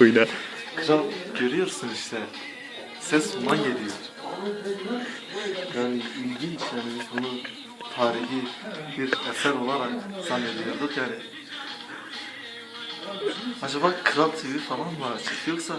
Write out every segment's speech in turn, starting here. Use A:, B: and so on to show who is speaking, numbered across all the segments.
A: Oyna.
B: Kral görüyorsun işte. Ses bundan geliyor. Yani ilginç yani biz bunu tarihi bir eser olarak zannediyorduk yani. Acaba Kral TV falan mı açık yoksa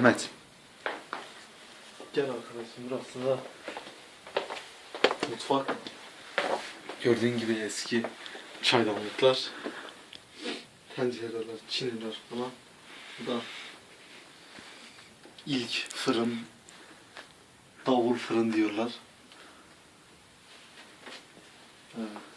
A: Ahmet.
B: Gel arkadaşım burası da mutfak. Gördüğün gibi eski çaydanlıklar, tencereler, çiniler falan. Bu da ilk fırın, davul fırın diyorlar. Evet.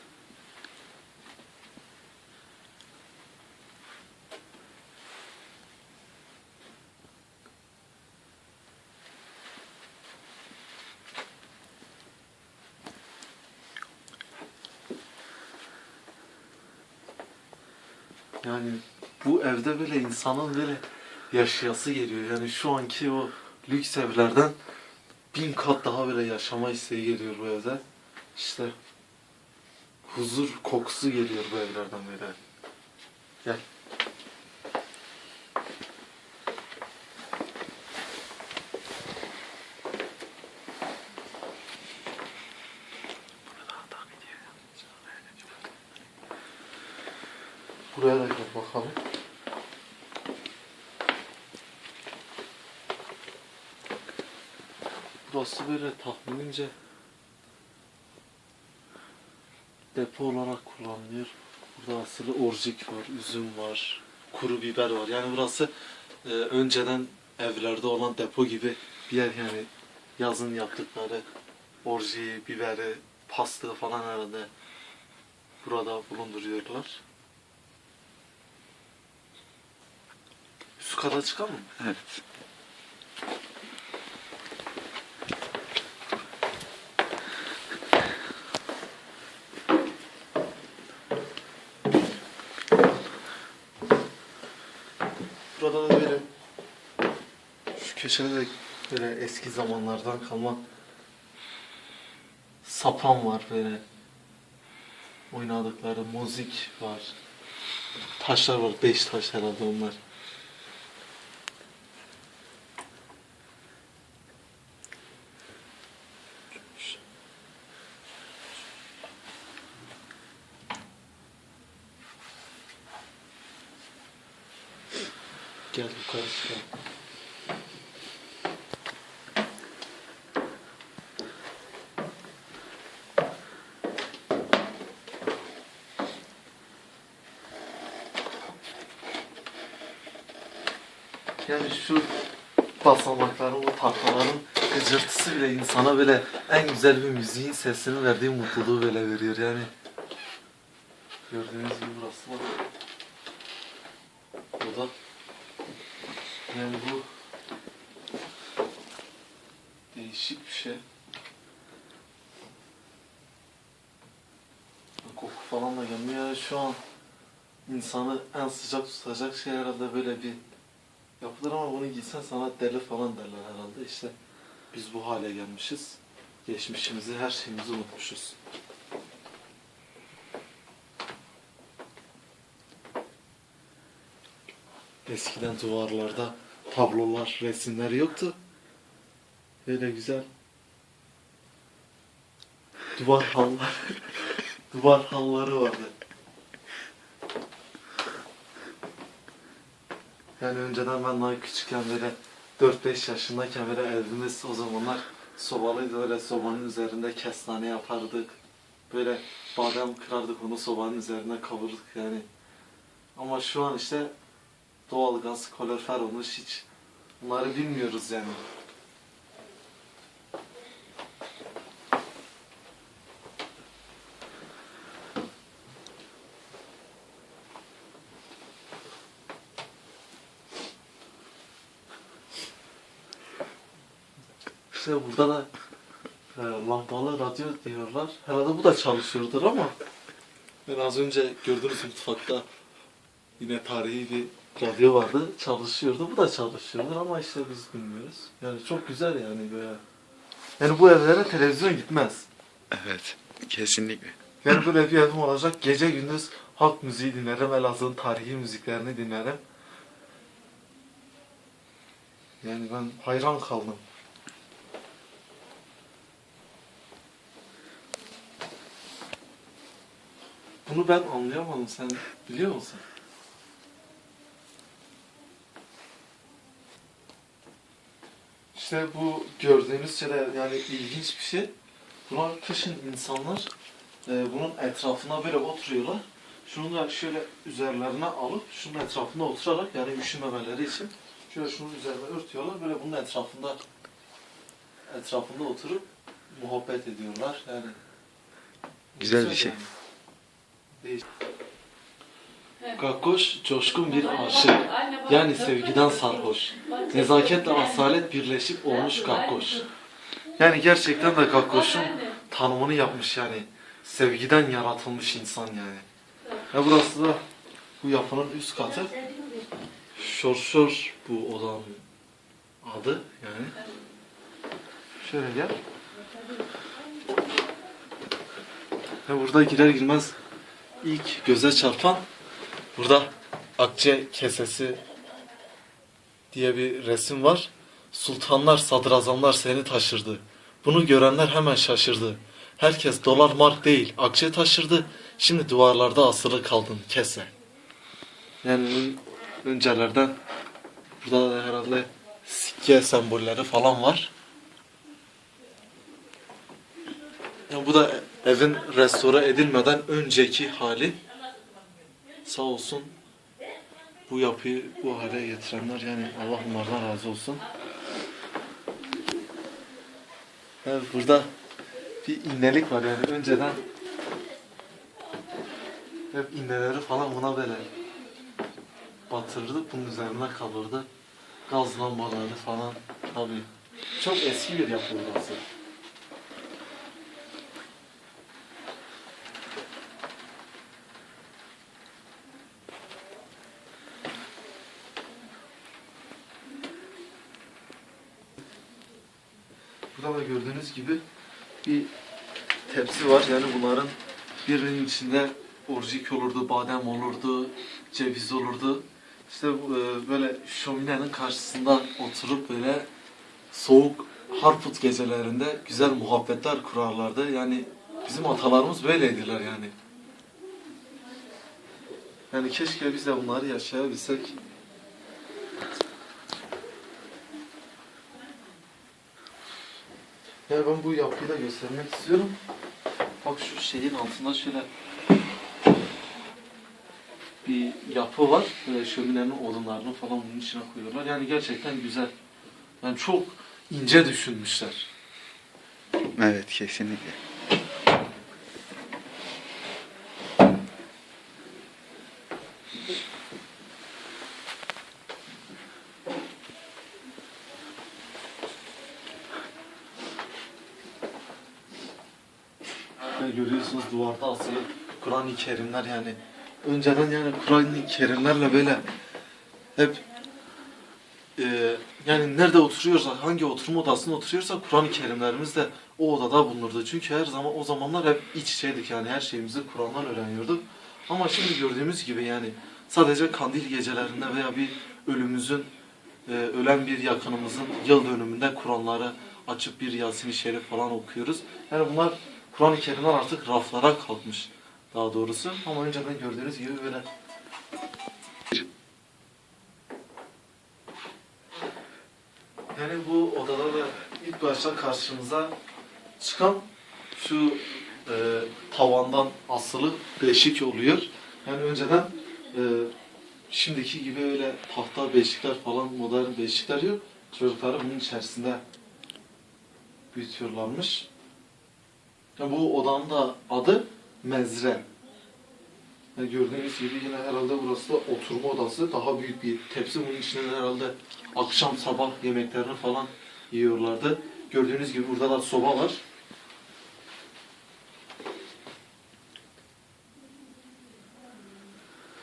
B: Yani bu evde böyle insanın böyle yaşayası geliyor. Yani şu anki o lüks evlerden bin kat daha böyle yaşama isteği geliyor bu evde. İşte huzur kokusu geliyor bu evlerden böyle. Gel. Buraya da gel bakalım. Burası böyle tahminimce depo olarak kullanılıyor. Burada aslında orjik var, üzüm var, kuru biber var. Yani burası e, önceden evlerde olan depo gibi bir yer yani yazın yaptıkları orjiyi, biberi, pastığı falan herhalde burada bulunduruyorlar. Üst kata çıkalım mı?
A: Evet.
B: Burada da böyle şu köşede de böyle eski zamanlardan kalma sapan var böyle oynadıkları müzik var. Taşlar var. Beş taş herhalde onlar. Gel yukarı. Yani şu basamakların, bu tahtaların gıcırtısı bile insana böyle en güzel bir müziğin sesini verdiği mutluluğu böyle veriyor yani. Gördüğünüz gibi burası var. Burada yani bu değişik bir şey. Koku falan da gelmiyor. Yani şu an insanı en sıcak tutacak şey herhalde böyle bir yapılır ama bunu giysen sana deli falan derler herhalde. İşte biz bu hale gelmişiz. Geçmişimizi, her şeyimizi unutmuşuz. Eskiden duvarlarda tablolar, resimler yoktu. Böyle güzel duvar halları, duvar halları vardı. Yani önceden ben daha küçükken böyle 4-5 yaşındayken böyle evimiz o zamanlar sobalıydı böyle sobanın üzerinde kestane yapardık. Böyle badem kırardık onu sobanın üzerine kavururduk yani. Ama şu an işte doğalgaz, kalorifer olmuş hiç. Bunları bilmiyoruz yani. İşte burada da e, lampalı radyo diyorlar. Herhalde bu da çalışıyordur ama. Ben az önce gördünüz mutfakta yine tarihi bir radyo vardı. Çalışıyordu. Bu da çalışıyordur ama işte biz bilmiyoruz. Yani çok güzel yani böyle. Yani bu evlere televizyon gitmez.
A: Evet. Kesinlikle.
B: Yani böyle bir evim olacak. Gece gündüz halk müziği dinlerim. Elazığ'ın tarihi müziklerini dinlerim. Yani ben hayran kaldım. Bunu ben anlayamadım. Sen biliyor musun? İşte bu gördüğünüz şeyler yani ilginç bir şey. Buna kışın insanlar e, bunun etrafına böyle oturuyorlar. Şunu da şöyle üzerlerine alıp şunun etrafında oturarak yani üşümemeleri için şöyle şunun üzerine örtüyorlar. Böyle bunun etrafında etrafında oturup muhabbet ediyorlar. Yani
A: Güzel bir şey.
B: yani. Değişik. Gakkoş coşkun bir aşık. Yani sevgiden sarhoş. Nezaketle asalet birleşip olmuş gakkoş. Yani gerçekten de gakkoşun tanımını yapmış yani. Sevgiden yaratılmış insan yani. Ya burası da bu yapının üst katı. Şorşor bu odanın adı yani. Şöyle gel. Ve burada girer girmez ilk göze çarpan burada Akçe Kesesi diye bir resim var. Sultanlar, sadrazamlar seni taşırdı. Bunu görenler hemen şaşırdı. Herkes dolar mark değil, akçe taşırdı. Şimdi duvarlarda asılı kaldın kese. Yani ön- öncelerden burada da herhalde sikke sembolleri falan var. Yani bu da evin restore edilmeden önceki hali. Sağ olsun bu yapıyı bu hale getirenler yani Allah onlardan razı olsun. Evet, burada bir innelik var yani önceden hep inneleri falan buna böyle batırırdı, bunun üzerine kalırdı. Gaz lambaları falan tabii. Çok eski bir yapı burası. Burada da gördüğünüz gibi bir tepsi var. Yani bunların birinin içinde orjik olurdu, badem olurdu, ceviz olurdu. İşte e, böyle şöminenin karşısında oturup böyle soğuk harput gecelerinde güzel muhabbetler kurarlardı. Yani bizim atalarımız böyleydiler yani. Yani keşke biz de bunları yaşayabilsek. Yani ben bu yapıyı da göstermek istiyorum. Bak şu şeyin altında şöyle bir yapı var. Böyle şöminenin odunlarını falan bunun içine koyuyorlar. Yani gerçekten güzel. Yani çok ince düşünmüşler.
A: Evet kesinlikle.
B: Ve görüyorsunuz duvarda asılı Kur'an-ı Kerimler yani. Önceden yani Kur'an-ı Kerimlerle böyle hep e, yani nerede oturuyorsak, hangi oturma odasında oturuyorsak Kur'an-ı Kerimlerimiz de o odada bulunurdu. Çünkü her zaman o zamanlar hep iç içeydik yani her şeyimizi Kur'an'dan öğreniyorduk. Ama şimdi gördüğümüz gibi yani sadece kandil gecelerinde veya bir ölümümüzün e, ölen bir yakınımızın yıl dönümünde Kur'anları açıp bir Yasin-i Şerif falan okuyoruz. Yani bunlar Kur'an-ı Kerimler artık raflara kalkmış daha doğrusu. Ama önceden gördüğünüz gibi böyle Yani bu odada da ilk başta karşımıza çıkan şu e, tavandan asılı beşik oluyor. Yani önceden e, şimdiki gibi öyle tahta beşikler falan modern beşikler yok. Çocukları bunun içerisinde büyütüyorlarmış. Bu odanın da adı mezre. Yani gördüğünüz gibi yine herhalde burası da oturma odası. Daha büyük bir tepsi. Bunun içinde de herhalde akşam sabah yemeklerini falan yiyorlardı. Gördüğünüz gibi burada da soba var.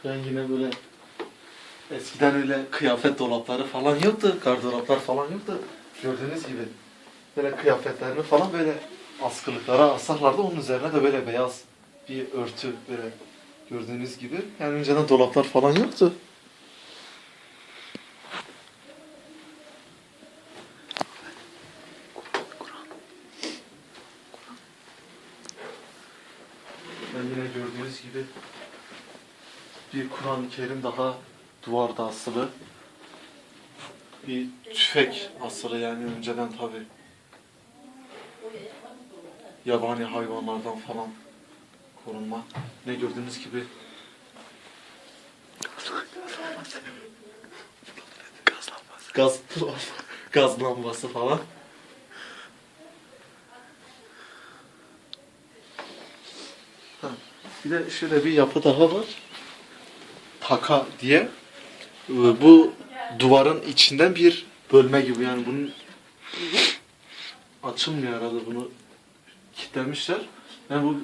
B: Ben yine böyle eskiden öyle kıyafet dolapları falan yoktu, gardıroplar falan yoktu. Gördüğünüz gibi böyle kıyafetlerini falan böyle askılıklara asarlardı. Onun üzerine de böyle beyaz bir örtü böyle gördüğünüz gibi. Yani önceden dolaplar falan yoktu. Ben yine gördüğünüz gibi bir Kur'an-ı Kerim daha duvarda asılı. Bir tüfek asılı yani önceden tabi yabani hayvanlardan falan korunma. Ne gördüğünüz gibi
A: Gaz
B: gaz lambası falan. Bir de şöyle bir yapı daha var. Taka diye. Ee, Bu duvarın içinden bir bölme gibi yani bunun açılmıyor herhalde bunu kilitlemişler. Yani bu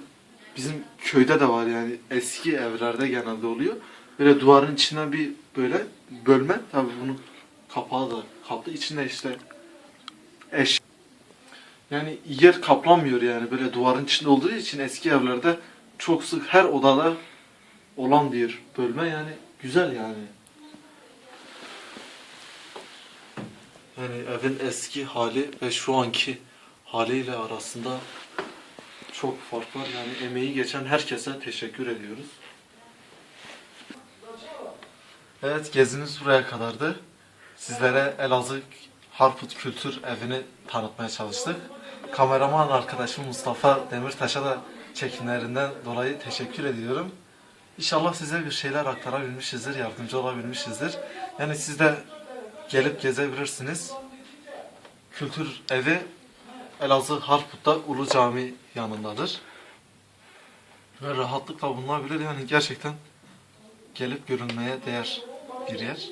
B: bizim köyde de var yani eski evlerde genelde oluyor. Böyle duvarın içinden bir böyle bölme. Tabii bunun kapağı da kaplı. içinde işte eş. Yani yer kaplanmıyor yani böyle duvarın içinde olduğu için eski evlerde çok sık her odada olan bir bölme yani güzel yani. Yani evin eski hali ve şu anki haliyle arasında çok fark var. Yani emeği geçen herkese teşekkür ediyoruz. Evet gezimiz buraya kadardı. Sizlere Elazığ Harput Kültür Evi'ni tanıtmaya çalıştık. Kameraman arkadaşım Mustafa Demirtaş'a da çekimlerinden dolayı teşekkür ediyorum. İnşallah size bir şeyler aktarabilmişizdir, yardımcı olabilmişizdir. Yani siz de gelip gezebilirsiniz. Kültür Evi Elazığ Harput'ta Ulu Cami yanındadır. Ve rahatlıkla bulunabilir. Yani gerçekten gelip görünmeye değer bir yer.